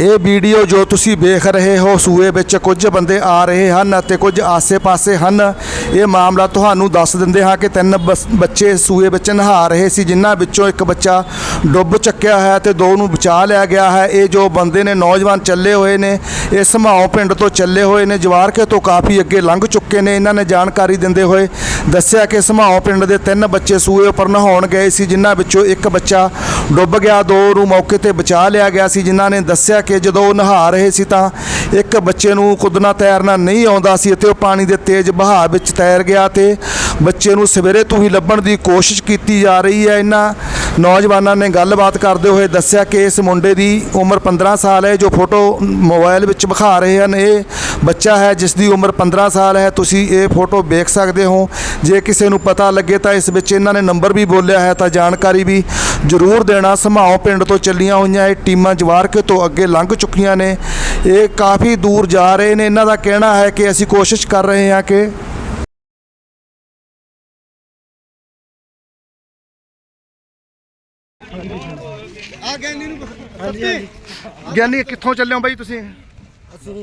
ਇਹ ਵੀਡੀਓ ਜੋ ਤੁਸੀਂ ਵੇਖ ਰਹੇ ਹੋ, ਸੂਏ ਵਿੱਚ ਕੁਝ ਬੰਦੇ ਆ ਰਹੇ ਹਨ ਅਤੇ ਕੁਝ ਆਸੇ-ਪਾਸੇ ਹਨ। ਇਹ ਮਾਮਲਾ ਤੁਹਾਨੂੰ ਦੱਸ ਦਿੰਦੇ ਹਾਂ ਕਿ ਤਿੰਨ ਬਸ- ਬੱਚੇ ਸੂਏ ਵਿੱਚ ਨਹਾ ਰਹੇ ਸੀ, ਜਿਨ੍ਹਾਂ ਵਿੱਚੋਂ ਇੱਕ ਬੱਚਾ ਡੁੱਬ ਚੱਕਿਆ ਹੈ ਤੇ ਦੋ ਨੂੰ ਬਚਾ ਲਿਆ ਗਿਆ ਹੈ। ਇਹ ਜੋ ਬੰਦੇ ਨੇ, ਨੌਜਵਾਨ ਚੱਲੇ ਹੋਏ ਨੇ, ਇਹ ਸਮਾਓ ਪਿੰਡ ਤੋਂ ਚੱਲੇ ਹੋਏ ਨੇ ਜਵਾਰਕੇ ਤੋਂ ਕਾਫੀ ਅੱਗੇ ਲੰਘ ਚੁੱਕੇ ਨੇ। ਇਹਨਾਂ ਨੇ ਜਾਣਕਾਰੀ ਦਿੰਦੇ ਹੋਏ ਦੱਸਿਆ ਕਿ ਸਮਾਓ ਪਿੰਡ ਦੇ ਤਿੰਨ ਬੱਚੇ ਸੂਏ ਉੱਪਰ ਨਹਾਉਣ ਗਏ ਸੀ, ਜਿਨ੍ਹਾਂ ਵਿੱਚੋਂ ਇੱਕ ਬੱਚਾ ਡੁੱਬ ਗਿਆ, ਦੋ ਨੂੰ ਮੌਕੇ ਤੇ ਬਚਾ ਲਿਆ ਗਿਆ ਸੀ, ਜਿਨ੍ਹਾਂ ਨੇ ਦੱਸਿਆ ਕਿ ਜਦੋਂ ਉਹ ਨਹਾ ਰਹੇ ਸੀ ਤਾਂ ਇੱਕ ਬੱਚੇ ਨੂੰ ਕੁੱਦਣਾ, ਤੈਰਨਾ ਨਹੀਂ ਆਉਂਦਾ ਸੀ ਅਤੇ ਉਹ ਪਾਣੀ ਦੇ ਤੇਜ਼ ਵਹਾਅ ਵਿੱਚ ਤੈਰ ਗਿਆ ਤੇ ਬੱਚੇ ਨੂੰ ਸਵੇਰੇ ਤੋਂ ਹੀ ਲੱਭਣ ਦੀ ਕੋਸ਼ਿਸ਼ ਕੀਤੀ ਜਾ ਰਹੀ ਹੈ। ਇਹਨਾਂ ਨੌਜਵਾਨਾਂ ਨੇ ਗੱਲਬਾਤ ਕਰਦੇ ਹੋਏ ਦੱਸਿਆ ਕਿ ਇਸ ਮੁੰਡੇ ਦੀ ਉਮਰ 15 ਸਾਲ ਹੈ, ਜੋ ਫੋਟੋ ਮੋਬਾਈਲ ਵਿੱਚ ਵਿਖਾ ਰਹੇ ਹਨ। ਇਹ ਬੱਚਾ ਹੈ ਜਿਸ ਦੀ ਉਮਰ 15 ਸਾਲ ਹੈ। ਤੁਸੀਂ ਇਹ ਫੋਟੋ ਵੇਖ ਸਕਦੇ ਹੋ। ਜੇ ਕਿਸੇ ਨੂੰ ਪਤਾ ਲੱਗੇ ਤਾਂ ਇਸ ਵਿੱਚ ਇਹਨਾਂ ਨੇ ਨੰਬਰ ਵੀ ਬੋਲਿਆ ਹੈ, ਤਾਂ ਜਾਣਕਾਰੀ ਵੀ ਜ਼ਰੂਰ ਦੇਣਾ। ਸਮਾਓ ਪਿੰਡ ਤੋਂ ਚੱਲੀਆਂ ਹੋਈਆਂ ਇਹ ਟੀਮਾਂ ਜਵਾਰਕੇ ਤੋਂ ਅੱਗੇ ਲੰਘ ਚੁੱਕੀਆਂ ਨੇ। ਇਹ ਕਾਫੀ ਦੂਰ ਜਾ ਰਹੇ ਨੇ। ਇਹਨਾਂ ਦਾ ਕਹਿਣਾ ਹੈ ਕਿ ਅਸੀਂ ਕੋਸ਼ਿਸ਼ ਕਰ ਰਹੇ ਹਾਂ ਕਿ ਆ ਗੈਂਡੀ ਨੂੰ ਹਾਂਜੀ ਹਾਂਜੀ। ਗਿਆਨੀ ਕਿੱਥੋਂ ਚੱਲੇ ਹੋ ਬਾਈ ਤੁਸੀਂ? ਅਸੀਂ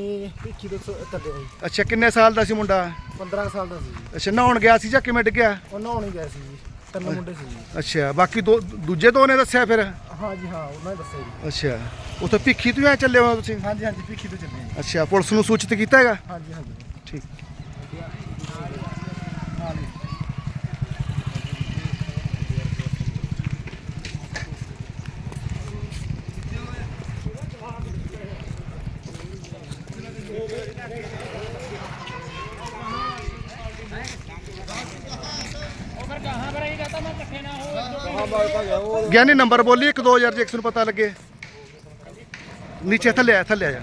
ਭਿੱਖੀ ਤੋਂ ਆ ਜੀ। ਅੱਛਾ ਕਿੰਨੇ ਸਾਲ ਦਾ ਸੀ ਮੁੰਡਾ? 15 ਸਾਲ ਦਾ ਸੀ ਜੀ। ਅੱਛਾ ਨਹਾਉਣ ਗਿਆ ਸੀ ਜਾਂ ਕਿਵੇਂ ਡਿੱਗਿਆ? ਉਹ ਨਹਾਉਣ ਹੀ ਗਏ ਸੀ ਜੀ। ਤਿੰਨ ਮੁੰਡੇ ਸੀ ਜੀ। ਅੱਛਾ ਬਾਕੀ ਦੋ ਦੂਜੇ ਦੋ ਨੇ ਦੱਸਿਆ ਫਿਰ? ਹਾਂ ਜੀ ਹਾਂ ਉਹਨਾਂ ਨੇ ਦੱਸਿਆ ਜੀ। ਅੱਛਾ ਉੱਥੇ ਭਿੱਖੀ ਤੋਂ ਐ ਚੱਲੇ ਹੋ ਤੁਸੀਂ? ਹਾਂਜੀ ਹਾਂਜੀ ਭਿੱਖੀ ਤੋਂ ਚੱਲੇ ਜੀ। ਅੱਛਾ ਪੁਲਿਸ ਨੂੰ ਸੂਚਿਤ ਕੀਤਾ ਹੈਗਾ? ਹਾਂਜੀ ਹਾਂਜੀ। ਠੀਕ। ਗਿਆਨੀ ਨੰਬਰ ਬੋਲੀ 12000 ਜੇ ਕਿਸੇ ਨੂੰ ਪਤਾ ਲੱਗੇ। ਨੀਚੇ ਥੱਲੇ ਆ ਥੱਲੇ ਆ ਜਾ।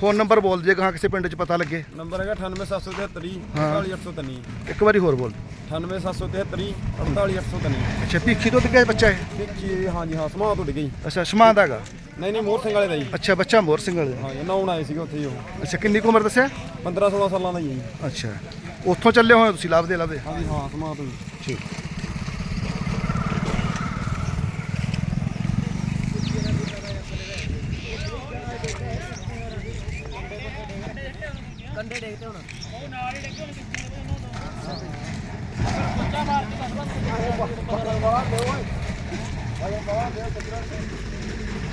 ਫੋਨ ਨੰਬਰ ਬੋਲ ਜੇ ਕਹਾਂ ਕਿਸੇ ਪਿੰਡ 'ਚ ਪਤਾ ਲੱਗੇ। ਨੰਬਰ ਹੈਗਾ 98773 ਹਾਂ। 48803 ਇੱਕ ਵਾਰੀ ਹੋਰ ਬੋਲ। 98773 48803 ਅੱਛਾ ਭਿੱਖੀ ਤੋਂ ਡਿੱਗਿਆ ਬੱਚਾ ਇਹ? ਦੇਖੀ ਹਾਂਜੀ ਹਾਂ ਸਮਾਂ ਤੋਂ ਡਿੱਗੀ ਅੱਛਾ ਸ਼ਮਾਨ ਦਾ ਹੈਗਾ। ਨਹੀਂ ਨਹੀਂ ਮੋਹਰ ਸਿੰਘ ਵਾਲੇ ਦਾ ਜੀ। ਅੱਛਾ ਬੱਚਾ ਮੋਹਰ ਸਿੰਘ ਵਾਲੇ ਹਾਂ ਜੀ ਨਹਾਉਣ ਆਏ ਸੀਗੇ ਉੱਥੇ ਜੀ ਉਹ। ਅੱਛਾ ਕਿੰਨੀ ਕੁ ਉਮਰ ਦੱਸਿਆ? 15 16 ਸਾਲਾਂ ਦਾ ਜੀ ਅੱਛਾ। ਉੱਥੋਂ ਚੱਲੇ ਹੋਏ ਤੁਸੀਂ ਲੱਭਦੇ ਲੱਭਦੇ? ਹਾਂ ਜੀ ਹਾਂ ਸਮਾਂ ਜੀ। ਠੀਕ।